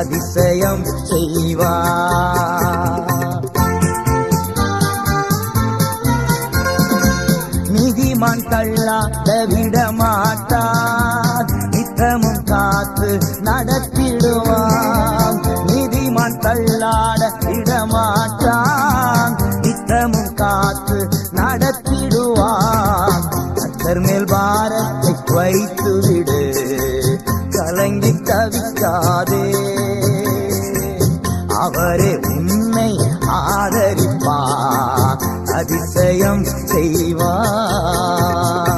அதிசயம் செய்வார் நீதிமான் தள்ளாத விட மாட்டார் நித்தமும் காத்து நடத்திடுவான். நீதிமான் தள்ளாட விட மாட்டான் நித்தமும் காத்து நடத்திடுவான். கத்தர் மேல் பாரத்தை வைத்து விடு கலங்கி தவிக்காதே. அவரே உன்னை ஆதரிப்பார் அதிசயம் செய்வார்.